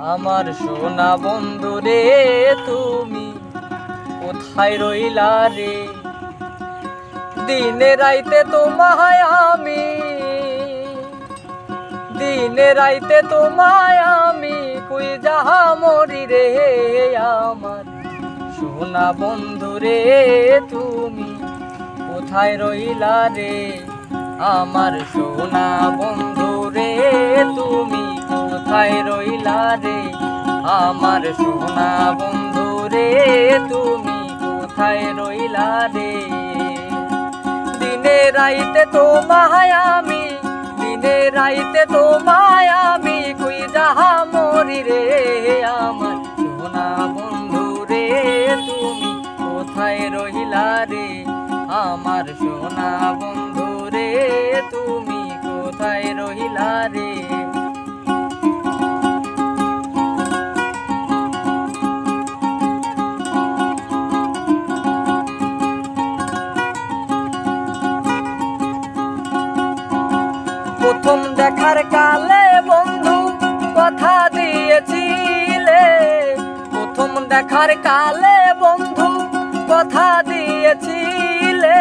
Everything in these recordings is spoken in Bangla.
আমার সোনা বন্ধু রে তুমি, কোথায় রইলা রে? দিনে রাইতে তোমায় আমি, দিনে রাইতে তোমায় আমি, কুই যাহা মরি রে আমার সোনা বন্ধু রে তুমি, কোথায় রইলা রে? আমার সোনা বন্ধু রে। আমার সোনা বন্ধু রে, তুমি কোথায় রইলা রে? দিনে রাইতে তোমায় আমি, দিনে রাইতে তোমায় আমি কুই যাহা মরি রে। আমার সোনা বন্ধু রে, তুমি কোথায় রহিলা রে? আমার সোনা বন্ধু দেখার কালে বন্ধু কথা দিয়েছিলে। প্রথম দেখার কালে বন্ধু কথা দিয়েছিলে।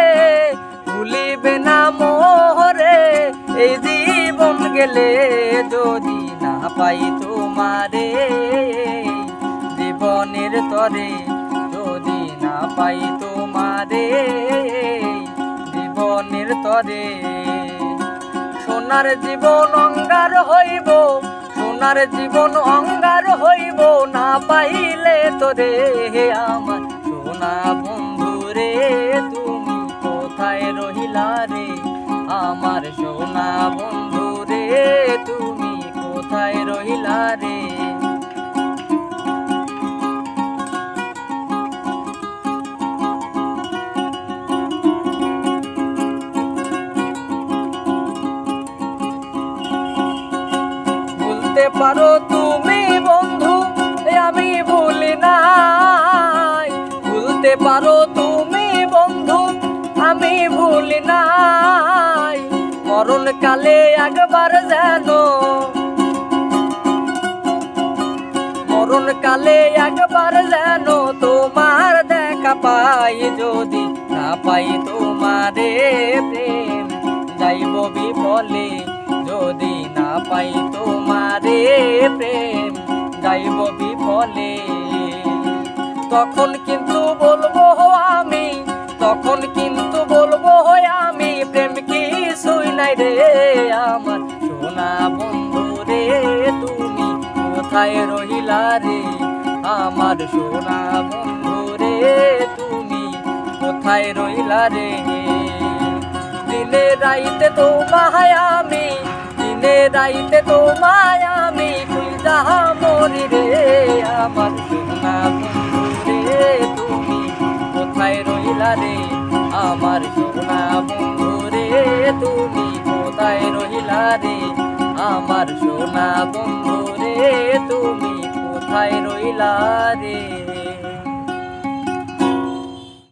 ভুলিবে না মোহরে, এই জীবন গেলে যদি না পাই তোমারে। জীবনের তরে যদি না পাই তোমারে, জীবনের তরে সোনার জীবন অঙ্গার হইব, সোনার জীবন অঙ্গার হইব, না পাইলে তোরে হে আমার সোনা বন্ধু রে, তুমি কোথায় রহিলা রে? আমার সোনা বন্ধু রে, তুমি কোথায় রহিলা রে? ভুলতে পারো তুমি বন্ধু আমি ভুলি নাই। ভুলতে পারো তুমি বন্ধু, আমি ভুলি নাই। মরণ কালে একবার যেন মরণ কালে একবার যেন তোমার দেখা পাই, যদি না পাই তোমারে প্রেম, যাইব বিফলে, যদি না পাই তোমারে প্রেম যাইব বিফলে। তখন কিন্তু বলব আমি, তখন কিন্তু বলব আমি, প্রেম কি শুই নাই রে আমার। সোনা বন্ধু রে, তুমি কোথায় রহিলা রে? আমার সোনা বন্ধু রে, তুমি কোথায় রহিলা রে? দিনে রাইতে তোমায় আমি, দিনে রাইতে আমি তুই যাহা মরিবে আমার সোনা বন্ধু রে, তুমি কোথায় রইলা রে? আমার সোনা বন্ধু রে, তুমি কোথায় রইলা রে? আমার সোনা বন্ধু রে, তুমি কোথায় রইলা রে?